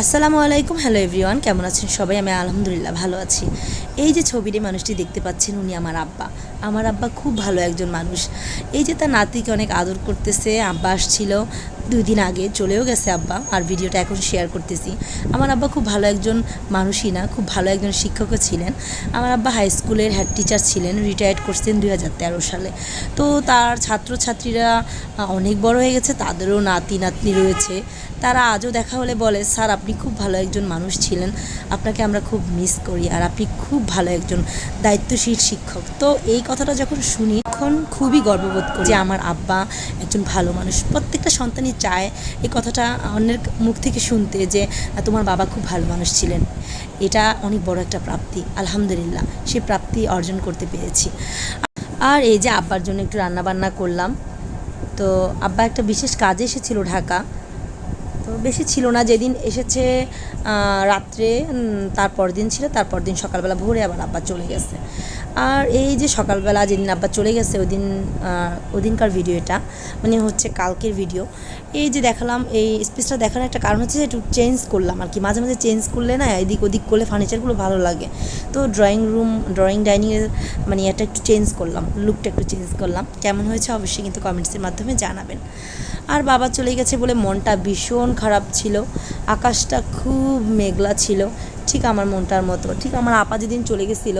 আসসালামু আলাইকুম, hello everyone, কেমন আছেন সবাই? আমি আলহামদুলিল্লাহ ভালো আছি। এই যে ছবিটি মানুষটি দেখতে পাচ্ছেন, উনি আমার আব্বা। আমার আব্বা খুব ভালো একজন মানুষ। এই যে তার নাতিকে অনেক আদর করতেছে, আব্বা আসছিল। দুই দিন আগে চলেও গেছে আব্বা, আর ভিডিওটা এখন শেয়ার করতেছি। আমার আব্বা খুব ভালো একজন মানুষই না, খুব ভালো একজন শিক্ষকও ছিলেন। আমার আব্বা হাই স্কুলের হেড টিচার ছিলেন রিটায়ার্ড করছেন দুই হাজার তেরো সালে। তো তার ছাত্রছাত্রীরা অনেক বড় হয়ে গেছে, তাদেরও নাতি, নাতনি রয়েছে। তারা আজও দেখা হলে বলে, স্যার, আপনি খুব ভালো একজন মানুষ ছিলেন, আপনাকে আমরা খুব মিস করি, আর আপনি খুব ভালো একজন দায়িত্বশীল শিক্ষক। তো এই কথাটা যখন শুনি, তখন খুবই গর্ববোধ করি যে আমার আব্বা একজন ভালো মানুষ। প্রত্যেকটা সন্তানই চায় এই কথাটা অন্যের মুখ থেকে শুনতে যে, তোমার বাবা খুব ভালো মানুষ ছিলেন। এটা অনেক বড় একটা প্রাপ্তি, আলহামদুলিল্লাহ। সেই প্রাপ্তি অর্জন করতে পেরেছি। আর এই যে আব্বার জন্য একটু রান্না বান্না করলাম, তো আব্বা একটা বিশেষ কাজে এসেছিল ঢাকা। তো বেশি ছিল না, যেদিন এসেছে রাত্রে তারপর দিন ছিল, তারপর দিন সকালবেলা ভোরে আবার আব্বা চলে গেছে। আর এই যে সকালবেলা যেদিন আব্বা চলে গেছে ওই দিন আহ, ওই দিনকার ভিডিও এটা মানে হচ্ছে কালকের ভিডিও এই যে দেখালাম এই স্পেসটা দেখানোর একটা কারণ হচ্ছে যে একটু চেঞ্জ করলাম আর কি। মাঝে মাঝে চেঞ্জ করলে না এদিক ওদিক করলে ফার্নিচারগুলো ভালো লাগে। তো ড্রয়িং রুম ড্রয়িং ডাইনিংয়ের মানে এটা একটু চেঞ্জ করলাম লুকটা একটু চেঞ্জ করলাম। কেমন হয়েছে অবশ্যই কিন্তু কমেন্টসের মাধ্যমে জানাবেন। আর বাবা চলে গেছে বলে মনটা ভীষণ খারাপ ছিল। আকাশটা খুব মেঘলা ছিল। ঠিক আমার মনটার মতো। ঠিক আমার আপা যেদিন চলে গেছিল,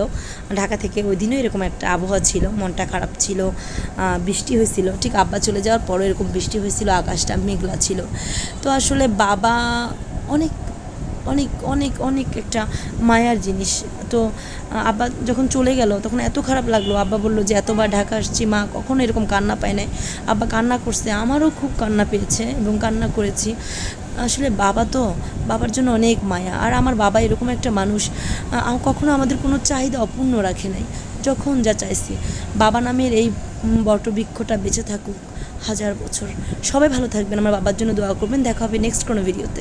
ঢাকা থেকে ওই দিনও এরকম একটা আবহাওয়া ছিল, মনটা খারাপ ছিল বৃষ্টি হয়েছিল। ঠিক আব্বা চলে যাওয়ার পরও এরকম বৃষ্টি হয়েছিল, আকাশটা মেঘলা ছিল। তো আসলে বাবা অনেক অনেক অনেক অনেক একটা মায়ার জিনিস। তো আব্বা যখন চলে গেল, তখন এত খারাপ লাগল। আব্বা বলল যে, এতবার ঢাকা আসছি, মা কখনো এরকম কান্না পায় নাই। আব্বা কান্না করছে, আমারও খুব কান্না পেয়েছে এবং কান্না করেছি। আসলে বাবা তো বাবার জন্য অনেক মায়া। আর আমার বাবা এরকম একটা মানুষ কখনো আমাদের কোনো চাহিদা অপূর্ণ রাখে নাই, যখন যা চাইছি। বাবা নামের এই বটবৃক্ষটা বেঁচে থাকুক হাজার বছর। সবাই ভালো থাকবেন, আমার বাবার জন্য দোয়া করবেন, দেখা হবে নেক্সট কোনো ভিডিওতে